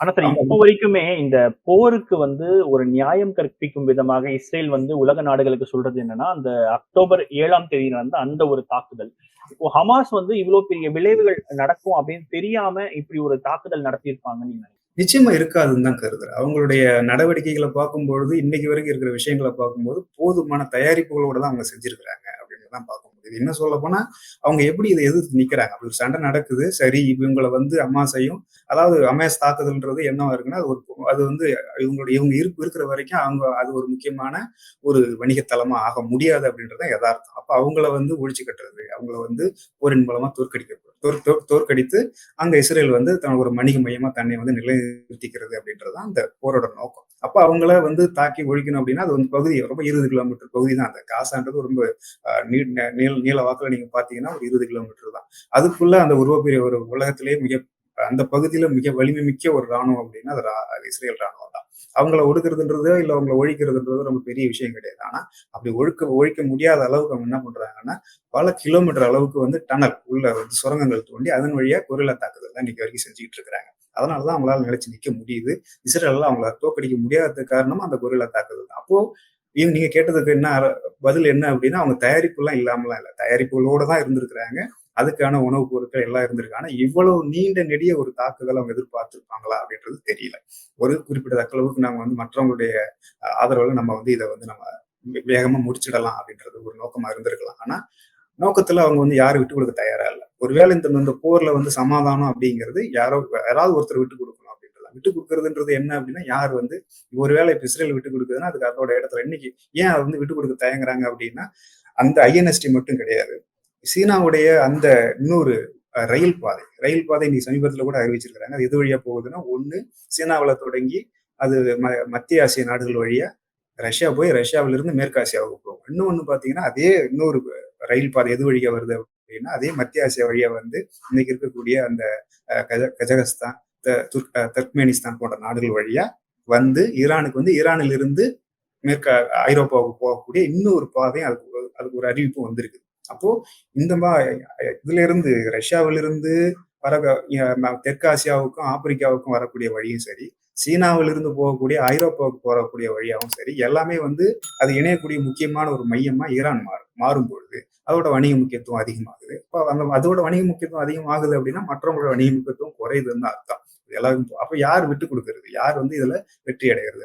ஆனா சார். இப்போ வரைக்குமே இந்த போருக்கு வந்து ஒரு நியாயம் கற்பிக்கும் விதமாக இஸ்ரேல் வந்து உலக நாடுகளுக்கு சொல்றது என்னன்னா அந்த அக்டோபர் ஏழாம் தேதி நடந்த அந்த ஒரு தாக்குதல் இப்போ ஹமாஸ் வந்து இவ்வளவு பெரிய விளைவுகள் நடக்கும் அப்படின்னு தெரியாம இப்படி ஒரு தாக்குதல் நடத்தியிருப்பாங்கன்னு நீங்க? நிச்சயமா இருக்காதுன்னு தான் கருதுறேன் அவங்களுடைய நடவடிக்கைகளை பார்க்கும்பொழுது இன்னைக்கு வரைக்கும் இருக்கிற விஷயங்களை பார்க்கும்போது போதுமான தயாரிப்புகளோட தான் அவங்க செஞ்சிருக்கிறாங்க அப்படின்னு தான் பார்க்க இது என்ன சொல்ல போனா அவங்க எப்படி இதை எதிர்த்து நிக்கிறாங்க? அப்படி ஒரு சண்டை நடக்குது. சரி இவங்களை வந்து அம்மாசையும் அதாவது அமேஸ் தாக்குதல்ன்றது என்னவா இருக்குன்னா அது ஒரு அது வந்து இவங்களுடைய இவங்க இருப்பு இருக்கிற வரைக்கும் அவங்க அது ஒரு முக்கியமான ஒரு வணிகத்தலமா ஆக முடியாது அப்படின்றத யதார்த்தம். அப்ப அவங்கள வந்து ஒழிச்சு கட்டுறது அவங்கள வந்து போரின் மூலமா தோற்கடிக்க தோற் தோற்கடித்து அங்க இஸ்ரேல் வந்து தனக்கு ஒரு வணிக மையமா தன்னை வந்து நிலைநிறுத்திக்கிறது அப்படின்றது தான் அந்த போரோட நோக்கம். அப்ப அவங்கள வந்து தாக்கி ஒழிக்கணும் அப்படின்னா அது வந்து பகுதி ரொம்ப இருபது கிலோமீட்டர் பகுதி தான். அந்த காசான்றது ரொம்ப நீ- நீள நீள வாக்கில் நீங்க பார்த்தீங்கன்னா ஒரு இருபது கிலோமீட்டர் தான். அதுக்குள்ள அந்த உருவப்பெரிய ஒரு உலகத்திலேயே மிக அந்த பகுதியில மிக வலிமை மிக்க ஒரு ராணுவம் அப்படின்னா அது இஸ்ரேல் ராணுவம் தான். அவங்கள ஒடுக்குறதுன்றதோ இல்ல அவங்கள ஒழிக்கிறதுன்றதோ ரொம்ப பெரிய விஷயம் கிடையாது. ஆனா அப்படி ஒழுக்க ஒழிக்க முடியாத அளவுக்கு அவங்க என்ன பண்றாங்கன்னா பல கிலோமீட்டர் அளவுக்கு வந்து டனல் உள்ள வந்து சுரங்கங்கள் தோண்டி அதன் வழியா குரலை தாக்குதல் தான் இன்னைக்கு வரைக்கும் செஞ்சுக்கிட்டு இருக்கிறாங்க. அதனாலதான் அவங்களால நிலைச்சு நிக்க முடியுது. இஸ்ரேலால அவங்கள தோக்கடிக்க முடியாத காரணம் அந்த கொரில்லா தாக்குதல் அப்போ இவங்க நீங்க கேட்டதுக்கு என்ன பதில் என்ன அப்படின்னா அவங்க தயாரிப்பு எல்லாம் இல்லாமலாம் இல்லை. தயாரிப்புகளோட தான் இருந்திருக்கிறாங்க. அதுக்கான உணவுப் பொருட்கள் எல்லாம் இருந்திருக்கு. ஆனா இவ்வளவு நீண்ட நெடிய ஒரு தாக்குதல் அவங்க எதிர்பார்த்திருப்பாங்களா அப்படின்றது தெரியல. ஒரு குறிப்பிட்ட அளவுக்கு நாங்கள் வந்து மற்றவங்களுடைய அஹ், ஆதரவுல நம்ம வந்து இதை வந்து நம்ம வேகமா முடிச்சிடலாம் அப்படின்றது ஒரு நோக்கமா இருந்திருக்கலாம். ஆனா நோக்கத்துல அவங்க வந்து யாரும் விட்டு கொடுக்க தயார் ஒருவேளை இந்த இந்த போர்ல வந்து சமாதானம் அப்படிங்கிறது யாரோ யாராவது ஒருத்தர் விட்டு கொடுக்கணும் அப்படின்றத விட்டு கொடுக்கறதுன்றது என்ன அப்படின்னா யார் வந்து ஒருவேளை இப்போ இஸ்ரேல் விட்டு கொடுக்குதுன்னா அதுக்கு அதோட இடத்துல இன்னைக்கு ஏன் அதை வந்து விட்டு கொடுக்க தயங்குறாங்க அப்படின்னா அந்த ஐஎன்எஸ்டி மட்டும் கிடையாது. சீனாவுடைய அந்த இன்னொரு ரயில் பாதை ரயில் பாதை இன்னைக்கு சமீபத்தில் கூட அறிவிச்சிருக்கிறாங்க. அது எது வழியா போகுதுன்னா ஒன்று சீனாவில் தொடங்கி அது ம- மத்திய ஆசிய நாடுகள் வழியா ரஷ்யா போய் ரஷ்யாவிலிருந்து மேற்கு ஆசியாவுக்கு போகும். இன்னும் ஒன்று பார்த்தீங்கன்னா அதே இன்னொரு ரயில் பாதை எது வழியா வருது அப்படின்னா அதே மத்திய ஆசியா வழியா வந்து இன்னைக்கு இருக்கக்கூடிய அந்த கஜ கஜகஸ்தான் த- தர்க்மேனிஸ்தான் போன்ற நாடுகள் வழியா வந்து ஈரானுக்கு வந்து ஈரானில் இருந்து மேற்கு ஐரோப்பாவுக்கு போகக்கூடிய இன்னொரு பாதையும் அதுக்கு அதுக்கு ஒரு அறிவிப்பு வந்திருக்கு. அப்போ இந்த மா இதுல இருந்து ரஷ்யாவிலிருந்து வர தெற்காசியாவுக்கும் ஆப்பிரிக்காவுக்கும் வரக்கூடிய வழியும் சரி சீனாவிலிருந்து போகக்கூடிய ஐரோப்பாவுக்கு போகக்கூடிய வழியாகவும் சரி எல்லாமே வந்து அது இணையக்கூடிய முக்கியமான ஒரு மையமா ஈரான் மாறும் மாறும் பொழுது அதோட வணிக முக்கியத்துவம் அதிகமாகுது. இப்போ அந்த அதோட வணிக முக்கியத்துவம் அதிகமாகுது அப்படின்னா மற்றவங்களோட வணிக முக்கியத்துவம் குறையுதுன்னு தான் அர்த்தம் எல்லாருக்கும் அப்ப யார் விட்டு கொடுக்கறது? யார் வந்து இதுல வெற்றி அடைகிறது?